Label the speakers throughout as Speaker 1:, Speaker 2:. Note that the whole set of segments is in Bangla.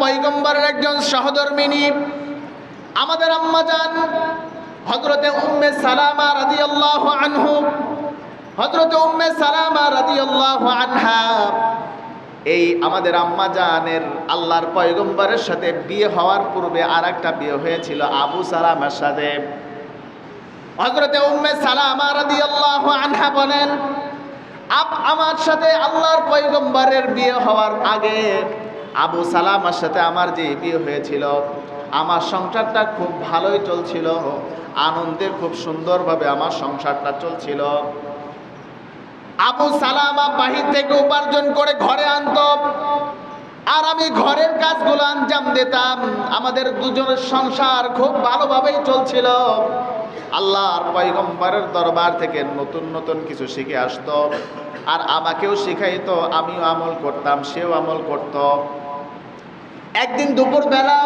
Speaker 1: পৈগম্বরের একজন সহধর্মিনী, আমাদের আম্মা যান হজরতে উম্মে সালামা রাজি আল্লাহ আনহু হজরতে উম্মে সালামা রাজি আল্লাহ আনহা, এই আমাদের আম্মা জানের আল্লাহর পয়গম্বরের সাথে বিয়ে হওয়ার পূর্বে আর একটা বিয়ে হয়েছিল আবু সালামের সাথে। হজরতে উম্মে সালামা আল্লাহ আনহা বলেন, আপ আমার সাথে আল্লাহর পয়গম্বরের বিয়ে হওয়ার আগে আবু সালামার সাথে আমার যে বিয়ে হয়েছিল, আমার সংসারটা খুব ভালোই চলছিল আনন্দে খুব সুন্দরভাবে আমার সংসারটা চলছিল। আবু সালামা বাহির থেকে উপার্জন করে ঘরে আনত, আর আমি ঘরের কাজগুলো আঞ্জাম দিতাম। আমাদের দুজনের সংসার খুব ভালোভাবেই চলছিল। আল্লাহর পয়গম্বরের দরবার থেকে নতুন নতুন কিছু শিখে আসতো, আর আমাকেও শিখাইতো, আমিও আমল করতাম, সেও আমল করত। একদিন দুপুর বেলা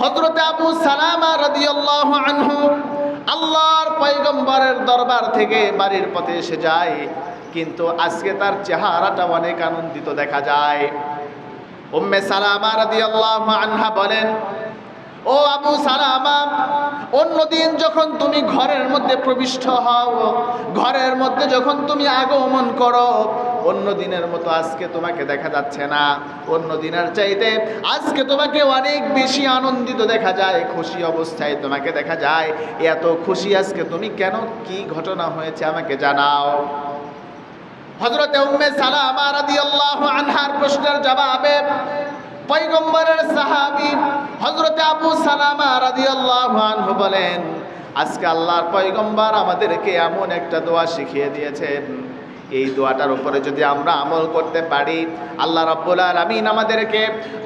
Speaker 1: হজরত আবু সালামা রাদিয়াল্লাহু আনহু আল্লাহর পয়গম্বরের দরবার থেকে বাড়ির পথে এসে যায়। কিন্তু আজকে তার চেহারাটা অনেক আনন্দিত দেখা যায়। উম্মে সালামা রাদিয়াল্লাহু আনহা বলেন ও আবু সালামা অন্যদিন যখন তুমি ঘরের মধ্যে প্রবিষ্ট হও, ঘরের মধ্যে যখন তুমি আগমন করো, অন্য দিনের মতো আজকে তোমাকে দেখা যাচ্ছে না। অন্য দিনের চাইতে আজকে তোমাকে অনেক বেশি আনন্দিত দেখা যায়, খুশি অবস্থায় তোমাকে দেখা যায়। এত খুশি আজকে তুমি কেন? কি ঘটনা হয়েছে আমাকে জানাও। হজরতে উম্মে সালামা রাদিয়াল্লাহু আনহার প্রশ্নের জবাবে, পয়গম্বরের সাহাবী আবু সালামা রাদিয়াল্লাহু আনহু বলেন, আজকে আল্লাহর পয়গম্বর আমাদেরকে এমন একটা দোয়া শিখিয়ে দিয়েছেন। এই দোয়াটার উপরে যদি আমরা আমল করতে পারি, আল্লাহ রাব্বুল আলামিন আমাদেরকে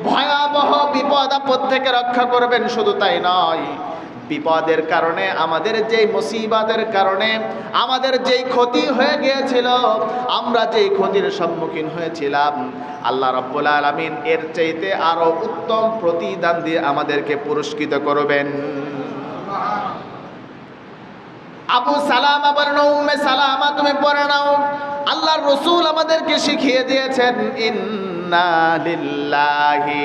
Speaker 1: ভয়াবহ বিপদ আপদ থেকে রক্ষা করবেন। শুধু তাই নয় বিপদের কারণে, আমাদের যেই মুসিবাদের কারণে, আমাদের যেই ক্ষতি হয়ে গিয়েছিল, আমরা যেই ক্ষতির সম্মুখীন হয়েছিলাম। আল্লাহ রব্বুল আলমিন এর চাইতে আরও উত্তম প্রতিদান দিয়ে আমাদেরকে পুরস্কৃত করবেন। আবু সালামা বলেন, উম্মে সালামা, তুমি পড়ে নাও। আল্লাহর রসুল আমাদেরকে শিখিয়ে দিয়েছেন, ইন্না লিল্লাহি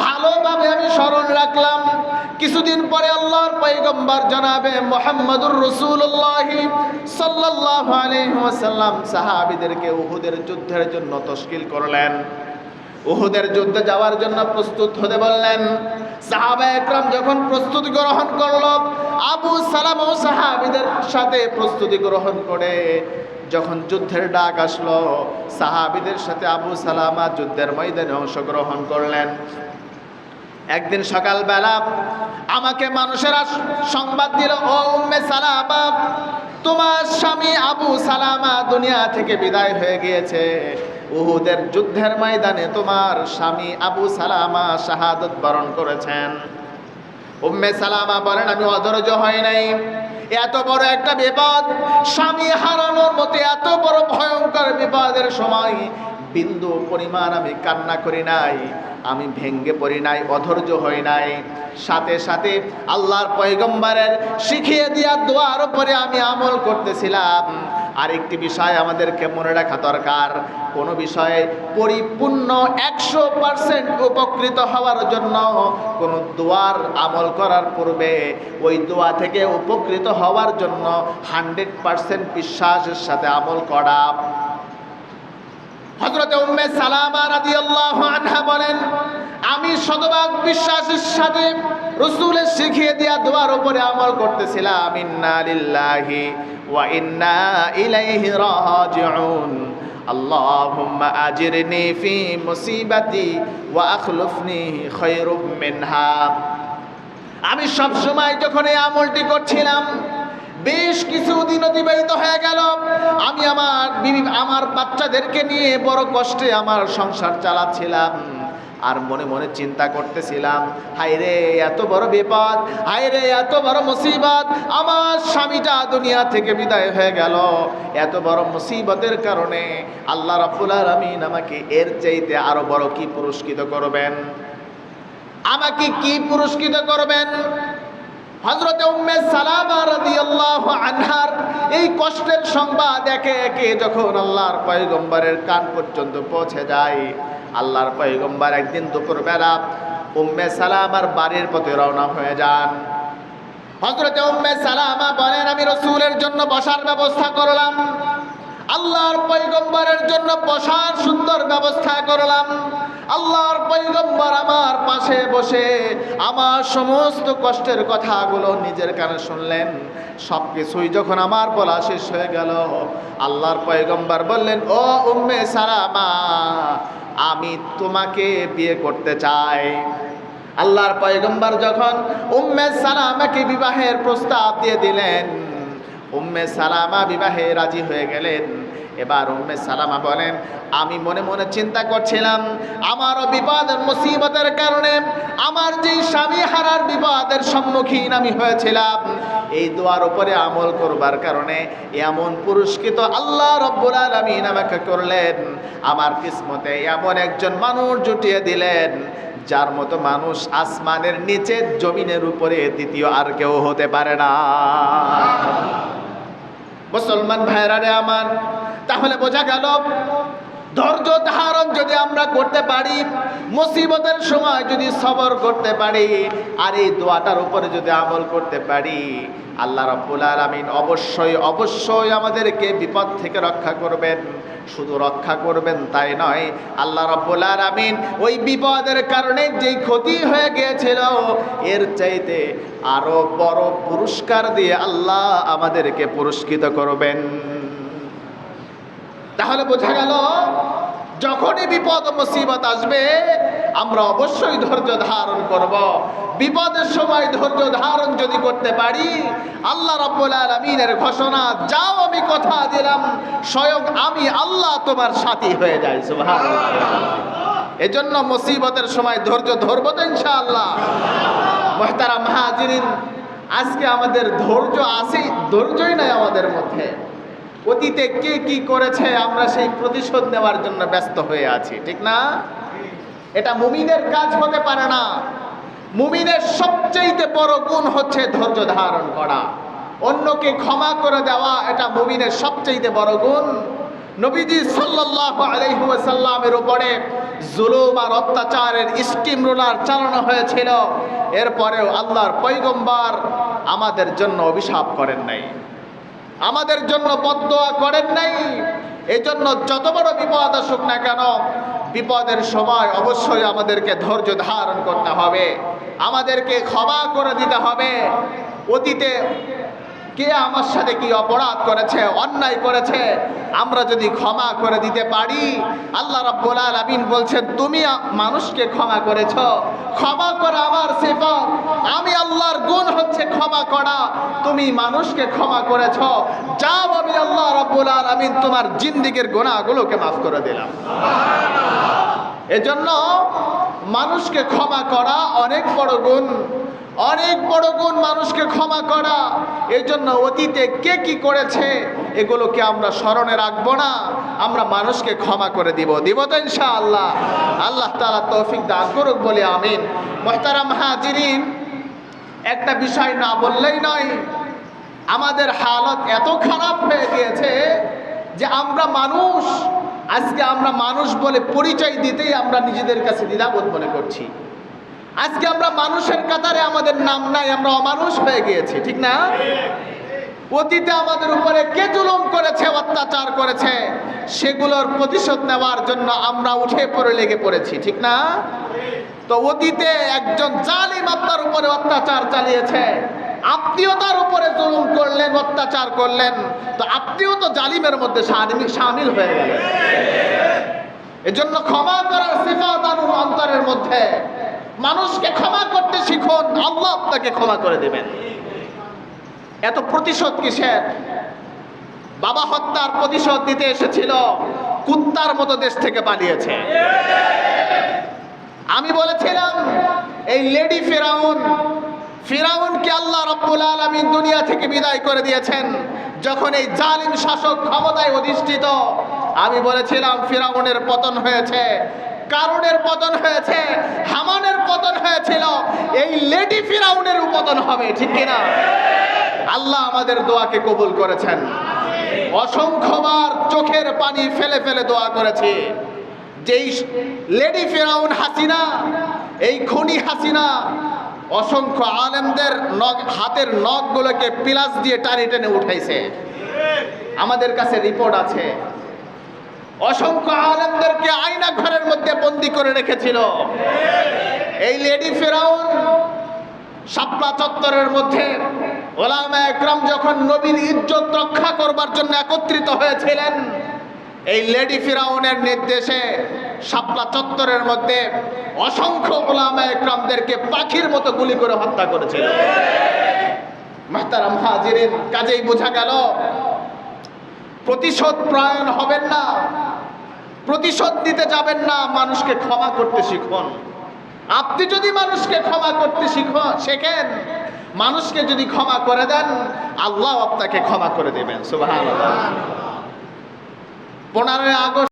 Speaker 1: ভালোভাবে আমি স্মরণ রাখলাম। কিছুদিন পরে আল্লাহর পয়গম্বর জানাবে মোহাম্মদুর রসুল্লাহ সাল্লাহ আলহিহাসাল্লাম সাহাবিদেরকে উহুদের যুদ্ধের জন্য তশকিল করলেন। উহুদের যুদ্ধে যাওয়ার জন্য প্রস্তুত হতে বললেন। সাহাবা একরাম যখন প্রস্তুতি গ্রহণ করল, আবু সালাম ও সাহাবিদের সাথে প্রস্তুতি গ্রহণ করে। যখন যুদ্ধের ডাক আসলো, সাহাবিদের সাথে আবু সালামা যুদ্ধের ময়দানে অংশগ্রহণ করলেন। একদিন সকালবেলা আমাকে মানুষেরা সংবাদ দিল, ও উম্মে সালামা, তোমার স্বামী আবু সালামা দুনিয়া থেকে বিদায় হয়ে গিয়েছে। উহুদের যুদ্ধের ময়দানে তোমার স্বামী আবু সালামা শাহাদত বরণ করেছেন। উম্মে সালামা বলেন, আমি অধৈর্য হয় নাই। এত বড় একটা বিপদ, স্বামী হারানোর মতো এত বড় ভয়ঙ্কর বিপদের সময় বিন্দু পরিমাণ আমি কান্না করি নাই, আমি ভেঙ্গে পড়ি নাই, অধৈর্য হই নাই। সাথে সাথে আল্লাহর পয়গম্বরের শিখিয়ে দেওয়া দোয়ার উপরে আমি আমল করতেছিলাম। আরেকটি বিষয় আমাদেরকে মনে রাখা দরকার, কোনো বিষয়ে পরিপূর্ণ একশো পার্সেন্ট উপকৃত হওয়ার জন্য কোনো দোয়ার আমল করার পূর্বে ওই দোয়া থেকে উপকৃত হওয়ার জন্য হান্ড্রেড পার্সেন্ট বিশ্বাসের সাথে আমল করা। হজরতে উম্মে সালামা রাদিয়াল্লাহু আনহা বলেন, আমি শতভাগ বিশ্বাসের সাথে রসুলের শিখিয়ে দেওয়া দোয়ার উপরে আমল করতেছিলাম। ইন্না লিল্লাহি ওয়া ইন্না ইলাইহি রাজিউন। আল্লাহুম্মা আজিরনি ফি মুসিবাতি ওয়া আখলুফনি খৈরুম আমি সব সময় যখন এই আমলটি করছিলাম বেশ কিছু দিন অতিবাহিত হয়ে গেল। আমি আমার আমার বাচ্চাদেরকে নিয়ে বড় কষ্টে আমার সংসার চালাচ্ছিলাম। আর মনে মনে চিন্তা করতেছিলাম হায়রে এত বড় বিপদ হায়রে এত বড় মুসিবত, আমার স্বামীটা দুনিয়া থেকে বিদায় হয়ে গেল। এত বড় মুসিবতের কারণে আল্লাহ রাব্বুল আলামিন আমাকে এর চাইতে আরও বড় কি পুরস্কৃত করবেন? আমাকে কি পুরস্কৃত করবেন? হজরতে উম্মে সালামা রাদিয়াল্লাহু আনহার এই কষ্টের সংবাদ একে একে যখন আল্লাহর পয়গম্বরের কান পর্যন্ত পৌঁছে যায়, আল্লাহর পয়গম্বর একদিন দুপুরবেলা উম্মে সালামার বাড়ির পথে রওনা হয়ে যান। হজরতে উম্মে সালামা বলেন, আমি রসুলের জন্য বসার ব্যবস্থা করলাম। আল্লাহর পৈগম্বরের জন্য বসার সুন্দর ব্যবস্থা করলাম। আল্লাহর পাশে বসে আমার সমস্ত কষ্টের কথাগুলো নিজের কানে শুনলেন। সব কিছুই যখন আমার বলা শেষ হয়ে গেল, আল্লাহর পৈগম্বর বললেন, ও উম্মে সারা মা আমি তোমাকে বিয়ে করতে চাই। আল্লাহর পয়গম্বর যখন উম্মে সালামাকে বিবাহের প্রস্তাব দিয়ে দিলেন, উম্মে সালামা বিবাহে রাজি হয়ে গেলেন। এবার উম্মে সালামা বলেন, আমি মনে মনে চিন্তা করছিলাম আমারও বিপদের মুসিবতের কারণে আমার যেই স্বামী হারার বিপদের সম্মুখীন আমি হয়েছিলাম। এই দোয়ার উপরে আমল করবার কারণে এমন পুরস্কৃত আল্লাহ রব্বুল আলামিন আমাকে করলেন। আমার কিসমতে এমন একজন মানুষ জুটিয়ে দিলেন, যার মতো মানুষ আসমানের নিচে জমিনের উপরে দ্বিতীয় আর কেউ হতে পারে না। মুসলমান ভাইরা রে আমার তাহলে বোঝা গেল, ধৈর্য ধারণ যদি আমরা করতে পারি, মুসিবতের সময় যদি সবর করতে পারি, আর এই দোয়াটার উপরে যদি আমল করতে পারি, আল্লাহ রাব্বুল আলামিন অবশ্যই অবশ্যই আমাদেরকে বিপদ থেকে রক্ষা করবেন। শুধু রক্ষা করবেন তাই নয়, আল্লাহ রাব্বুল আলামিন ওই বিপদের কারণে যেই ক্ষতি হয়ে গিয়েছিল, এর চাইতে আরও বড় পুরস্কার দিয়ে আল্লাহ আমাদেরকে পুরস্কৃত করবেন। তাহলে বোঝা গেল, যখনই বিপদ মুসিবত আসবে, আমরা অবশ্যই ধৈর্য ধারণ করব। বিপদের সময় ধৈর্য ধারণ যদি করতে পারি, আল্লাহ রাব্বুল আলামিনের ঘোষণা, যাও আমি কথা দিলাম, স্বয়ং আমি আল্লাহ তোমার সাথী হয়ে যাই। সুবহানাল্লাহ। এজন্য মুসিবতের সময় ধৈর্য ধরবো তো ইনশাআল্লাহ। মহতারা মাহাজিরিন, আজকে আমাদের ধৈর্য আছে ধৈর্যই নাই আমাদের মধ্যে। অতীতে কে কি করেছে, আমরা সেই প্রতিশোধ নেওয়ার জন্য ব্যস্ত হয়ে আছি, ঠিক না? এটা মুমিনের কাজ হতে পারে না। মুমিনের সবচেয়ে বড় গুণ হচ্ছে ধৈর্য ধারণ করা। অন্যকে ক্ষমা করে দেওয়া, এটা মুমিনের সবচেয়ে বড় গুণ। নবীজি সাল্লাল্লাহু আলাইহি ওয়াসাল্লামের উপরে জুলুম আর অত্যাচারের স্টিম রোলার চালানো হয়েছিল। এরপরেও আল্লাহর পৈগম্বর আমাদের জন্য অভিশাপ করেন নাই। আমাদের জন্য বদোয়া করেন নাই। এজন্য জন্য যত বড় বিপদ আসুক না কেন, বিপদের সময় অবশ্যই আমাদেরকে ধৈর্য ধারণ করতে হবে। আমাদেরকে ক্ষমা করে দিতে হবে। অতীতে কে আমার সাথে কি অপরাধ করেছে, অন্যায় করেছে, আমরা যদি ক্ষমা করে দিতে পারি? আল্লাহ রাব্বুল আলামিন বলছেন, তুমি মানুষকে ক্ষমা করেছ। ক্ষমা করা আমার সিফত। আমি আল্লাহর গুণ হচ্ছে ক্ষমা করা। তুমি মানুষকে ক্ষমা করেছ। যাও আমি আল্লাহ রাব্বুল আলামিন তোমার জিন্দিগির গুনাহগুলোকে মাফ করে দিলাম। এজন্য মানুষকে ক্ষমা করা অনেক বড় গুণ। অনেক বড় গুণ মানুষকে ক্ষমা করা। এই জন্য অতীতে কে কি করেছে, এগুলোকে আমরা স্মরণে রাখব না। আমরা মানুষকে ক্ষমা করে দিব। দিব তো ইনশাআল্লাহ। আল্লাহ আল্লাহ তালা তৌফিক দান করুক বলে আমিন। মোহতারাম হাজিরিন, একটা বিষয় না বললেই নয়, আমাদের হালত এত খারাপ হয়ে গিয়েছে যে আমরা মানুষ, আজকে আমরা মানুষ বলে পরিচয় দিতেই আমরা নিজেদের কাছে দ্বিধাবোধ মনে করছি। আজকে আমরা মানুষের কাতারে আমাদের নাম নাই, আমরা অমানুষ হয়ে গিয়েছি, ঠিক না? অতীতে আমাদের উপরে কে জুলুম করেছে, অত্যাচার করেছে, সেগুলোর প্রতিশোধ নেওয়ার জন্য আমরা উঠে পড়ে লেগে পড়েছি, ঠিক না? তো অতীতে একজন জালিম আপনার উপরে অত্যাচার চালিয়েছে আত্মীয়তার উপরে জুলুম করলেন, অত্যাচার করলেন, তো আপনিও তো জালিমের মধ্যে সামিল হয়ে গেলেন। এজন্য ক্ষমা করার সিফাত আনুন অন্তরের মধ্যে মানুষকে ক্ষমা করতে শিখুন, আল্লাহ আপনাকে ক্ষমা করে দেবেন। এত প্রতিশোধ কিসের? বাবা হত্যার প্রতিশোধ দিতে এসেছিল, কুত্তার মতো দেশ থেকে পালিয়েছে। আমি বলেছিলাম, এই লেডি ফেরাউন, ফিরাউনকে আল্লাহ রব্বুল আলমিন দুনিয়া থেকে বিদায় করে দিয়েছেন। যখন এই জালিম শাসক ক্ষমতায় অধিষ্ঠিত, আমি বলেছিলাম, ফিরাউনের পতন হয়েছে। কারণের পতন হয়েছে, হামানের পতন হয়েছিল, এই লেডি ফিরাউনের পতন হবে, ঠিক কিনা? আল্লাহ আমাদের দোয়াকে কবুল করেছেন। অসংখ্যবার চোখের পানি ফেলে ফেলে দোয়া করেছি। যেই লেডি ফেরাউন হাসিনা, এই খনি হাসিনা, অসংখ্য আলেমদের নখ হাতের নখগুলোকে পিলাস দিয়ে টানে টেনে উঠাইছে। আমাদের কাছে রিপোর্ট আছে অসংখ্য আলেমদেরকে আয়না ঘরের মধ্যে বন্দি করে রেখেছিল। এই লেডি ফেরাউন শাপলা চত্বরের মধ্যে ওলামা একরাম যখন নবীর ইজ্জত রক্ষা করবার জন্য একত্রিত হয়েছিলেন, এই লেডি ফিরাউনের নির্দেশে শাপলা চত্বরের মধ্যে অসংখ্য ওলামা একরামদেরকে পাখির মতো গুলি করে হত্যা করেছিল। মাহতারাম হাজিরিন, কাজেই বোঝা গেল প্রতিশোধ প্রায়ণ হবেন না। প্রতিশোধ দিতে যাবেন না, মানুষকে ক্ষমা করতে শিখুন। আপনি যদি মানুষকে ক্ষমা করতে শিখ শেখেন, মানুষকে যদি ক্ষমা করে দেন, আল্লাহ আপনাকে ক্ষমা করে দেবেন সুবাহ পনেরোই আগস্ট